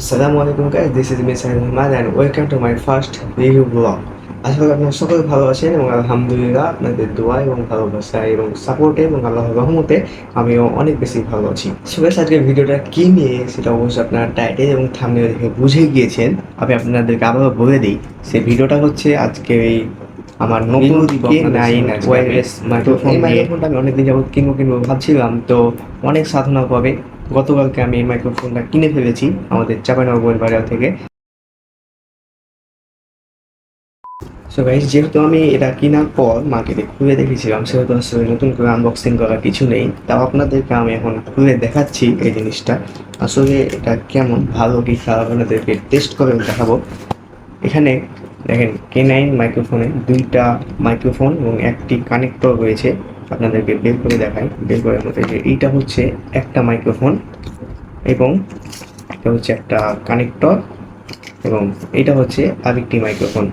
আসসালামু আলাইকুম guys this is me Saeed Ahmed and welcome to my first review blog আশা করি আপনারা সকলে ভালো আছেন এবং আলহামদুলিল্লাহ আপনাদের দোয়া এবং ভালোবাসা এবং সাপোর্টে এবং আল্লাহর রহমতে আমিও অনেক বেশি ভালো আছি। সুবেশ আজকে ভিডিওটা কি নিয়ে সেটা অবশ্যই আপনারা টাইটেল এবং থামনেল দেখে বুঝে গিয়েছেন। আমি আপনাদেরকে আবারও বলে দিই সেই ভিডিওটা হচ্ছে আজকে এই আমার নতুন কে নাইন ওয়াইএস মাইক্রোফোন আমি অনেকদিন যাবত কিনবো কিনবো ভাবছিলাম তো অনেক সাধনা পাবে। গতকালকে আমি এই মাইক্রোফোনটা কিনে ফেলেছি আমাদের চাপানগর বাজার থেকে। সো গাইস যেহেতু আমি এটা কেনার পর মার্কেটে খুলে দেখেছিলাম, সেহেতু আসলে নতুন করে আনবক্সিং করার কিছু নেই, তাও আপনাদেরকে আমি এখন খুলে দেখাচ্ছি এই জিনিসটা। আসলে এটা কেমন? ভালো কি খারাপ? আপনাদেরকে টেস্ট করে দেখাবো। এখানে দেখেন কে নাইন মাইক্রোফোনে দুইটা মাইক্রোফোন এবং একটি কানেক্টর রয়েছে। আপনাদেরকে বের করে দেখাই। বের করে মধ্যে যে এইটা হচ্ছে একটা মাইক্রোফোন এবং এটা হচ্ছে একটা কানেক্টর এবং এটা হচ্ছে আরেকটি মাইক্রোফোন।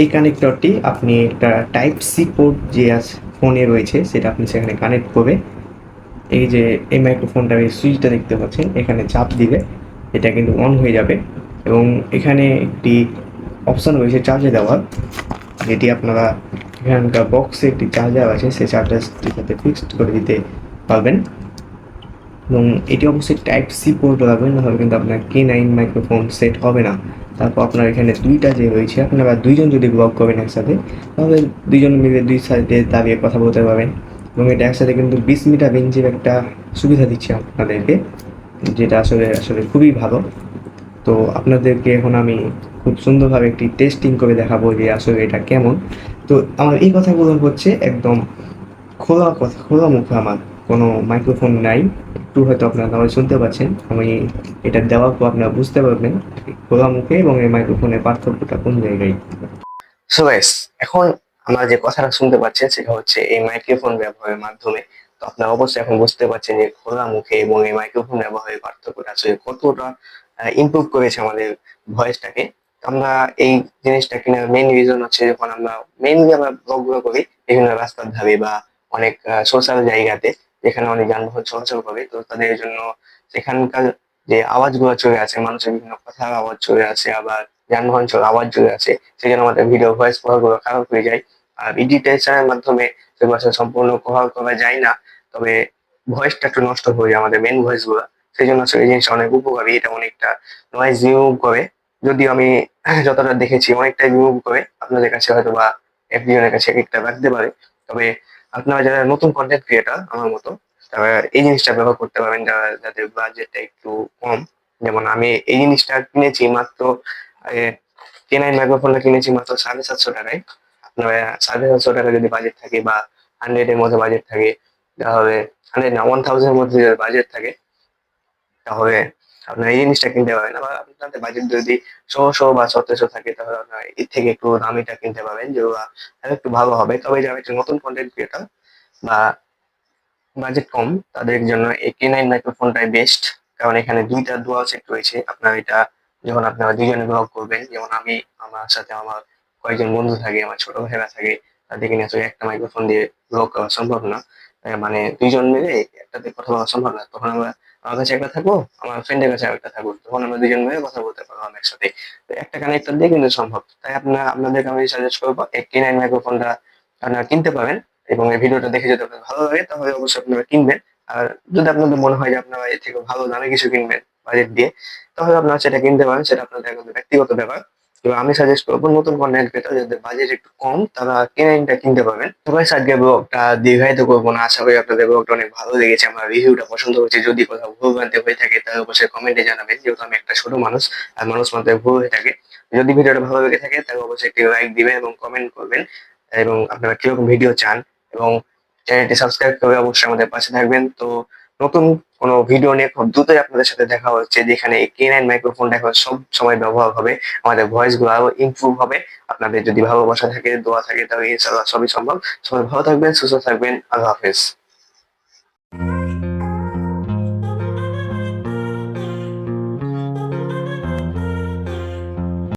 এই কানেক্টরটি আপনি একটা টাইপ সি পোর্ট যে আছে, ফোনে রয়েছে, সেটা আপনি সেখানে কানেক্ট করবে। এই যে এই মাইক্রোফোনটা এই সুইচটা দেখতে পাচ্ছেন, এখানে চাপ দিবে, এটা কিন্তু অন হয়ে যাবে এবং এখানে একটি অপশান রয়েছে চার্জে দেওয়ার, যেটি আপনারা এখানকার বক্সে একটি চার্জার আছে সেই চার্জারটির সাথে ফিক্সড করে দিতে পারবেন। এবং এটি অবশ্যই টাইপ সি পোর্ট লাগবে নাহলে কিন্তু আপনার কে নাইন মাইক্রোফোন সেট হবে না। তারপর আপনার এখানে দুইটা যে রয়েছে, আপনারা দুইজন যদি ব্লগ করবেন একসাথে, তাহলে দুইজন মিলে দুই সাইডে দাঁড়িয়ে কথা বলতে পারবেন। এবং এটা একসাথে কিন্তু বিশ মিটার রেঞ্জের একটা সুবিধা দিচ্ছে আপনাদেরকে, যেটা আসলে আসলে খুবই ভালো। তো আপনাদেরকে এখন আমি খুব সুন্দরভাবে একটি টেস্টিং করে দেখাবো যে আসলে এটা কেমন। তো আমার এই কথাগুলো হচ্ছে একদম খোলা কথা, খোলা মুখে আমার। কোনো মাইক্রোফোন নাই। একটু হয়তো আপনারা নামাজ শুনতে পাচ্ছেন। আমি এটা দেওয়ার পর আপনারা বুঝতে পারবেন খোলা মুখে এবং এই মাইক্রোফোনের পার্থক্যটা কোন জায়গায়। সো এখন আমরা যে কথাটা শুনতে পাচ্ছেন সেটা হচ্ছে এই মাইক্রোফোন ব্যবহারের মাধ্যমে। তো আপনারা অবশ্যই এখন বুঝতে পারছেন যে খোলা মুখে এবং এই মাইক্রোফোন ব্যবহারের পার্থক্যটা আসলে কতটা ইমপ্রুভ করেছে আমাদের ভয়েসটাকে। আমরা এই জিনিসটা কেনার মেন রিজন হচ্ছে যখন আমরা মেইনলি আমরা ব্লগগুলো করি বিভিন্ন রাস্তার ধারে বা অনেক সোশ্যাল জায়গাতে, যেখানে অনেক যানবাহন চলাচল করে। তো তাদের জন্য সেখানকার যে আওয়াজগুলো চলে আছে মানুষের বিভিন্ন কথার আওয়াজ চলে আছে আবার যানবাহন চলে আওয়াজ চলে আছে সেখানে আমাদের ভিডিও ভয়েসগুলো খারাপ হয়ে যায়। আর এডিটেশনের মাধ্যমে সেগুলো সম্পূর্ণ কভার করা যায় না, তবে ভয়েসটা একটু নষ্ট হয়ে যায় আমাদের মেন ভয়েসগুলো। সেই জন্য আসলে এই জিনিসটা অনেক উপকারী, এটা অনেকটা নয়েজ রিমুভ করে। যদিও আমি যতটা দেখেছি অনেকটাই রিমুভ করে, আপনাদের কাছে হয়তো বা একজনের কাছে এক একটা রাখতে পারে। তবে আপনারা যারা নতুন কন্টেন্ট ক্রিয়েটার আমার মতো, তারা এই জিনিসটা ব্যবহার করতে পারবেন, যারা যাদের বাজেটটা একটু কম। যেমন আমি এই জিনিসটা কিনেছি মাত্র কেনাই মাইক্রোফোনটা কিনেছি মাত্র সাড়ে সাতশো টাকায়। আপনারা সাড়ে সাতশো টাকা যদি বাজেট থাকে বা হান্ড্রেড এর মধ্যে বাজেট থাকে, তাহলে হান্ড্রেড না ওয়ান থাউজেন্ড এর মধ্যে বাজেট থাকে তাহলে আপনার এই জিনিসটা কিনতে পারবেন। আবার আপনাদের বাজেট যদি ষোলোশো বা সতেরোশো থাকে, তাহলে আপনার এর থেকে একটু দামিটা কিনতে পারবেন যেগুলো একটু ভালো হবে। তবে যারা একটু নতুন কন্টেন্ট ক্রিয়েটার বা বাজেট কম, তাদের জন্য এই কে নাইন মাইক্রোফোনটাই বেস্ট কারণ এখানে দুইটা ডুয়াল সেট রয়েছে। আপনার এটা যখন আপনারা দুইজনে ব্লগ করবেন, যেমন আমি, আমার সাথে আমার কয়েকজন বন্ধু থাকে, আমার ছোট ভাইরা থাকে, তাদেরকে নিয়ে আসলে একটা মাইক্রোফোন দিয়ে ব্লগ করা সম্ভব না। মানে দুইজন মিলে একটাতে কথা বলা সম্ভব না। তখন আমরা আমার কাছে একটা থাকব, আমার ফ্রেন্ডের কাছে একটা থাকব। তখন আমরা দুজন মিলে কথা বলতে পারব একসাথে। তো একটা কানেক্টর দিয়ে কিন্তু সম্ভব। তাই আপনার, আপনাদেরকে আমি সাজেস্ট করব এই কে নাইন মাইক্রোফোনটা আপনারা কিনতে পারেন এবং এই ভিডিওটা দেখে যদি আপনার ভালো লাগে তাহলে অবশ্যই আপনারা কিনবেন। আর যদি আপনাদের মনে হয় যে আপনারা এর থেকে ভালো দামে কিছু কিনবেন বাজেট দিয়ে, তাহলে আপনারা সেটা কিনতে পারেন। সেটা আপনাদের একদম ব্যক্তিগত ব্যাপার। এবার আমি সাজেস্ট করব নতুন কন্টেন্ট ক্রিয়েটার যাদের বাজেট একটু কম, তারা কেনাইনটা কিনতে পারবেন। সবাই আজকে ব্লগটা দীর্ঘায়িত করব না। আশা করি আপনাদের ব্লগটা অনেক ভালো লেগেছে। আমার রিভিউটা পছন্দ হয়েছে। যদি কোথাও ভুল ভ্রান্তি হয়ে থাকে, তাহলে অবশ্যই কমেন্টে জানাবেন। যেহেতু আমি একটা ছোট মানুষ, আর মানুষ মাত্র ভুল হয়ে থাকে। যদি ভিডিওটা ভালো লেগে থাকে, তাহলে অবশ্যই একটি লাইক দিবেন এবং কমেন্ট করবেন। এবং আপনারা কীরকম ভিডিও চান এবং চ্যানেলটি সাবস্ক্রাইব করে অবশ্যই আমাদের পাশে থাকবেন। তো নতুন কোনো ভিডিও নিয়ে খুব দ্রুতই আপনাদের সাথে দেখা হচ্ছে, যেখানে এই কে নাইন মাইক্রোফোনটা এখন সব সময় ব্যবহার হবে, আমাদের ভয়েসগুলো আরও ইমপ্রুভ হবে, আপনাদের যদি ভালোবাসা থাকে, দোয়া থাকে, তাহলে ইনশাআল্লাহ সবই সম্ভব। সবাই ভালো থাকবেন, সুস্থ থাকবেন, আল্লাহ হাফেজ।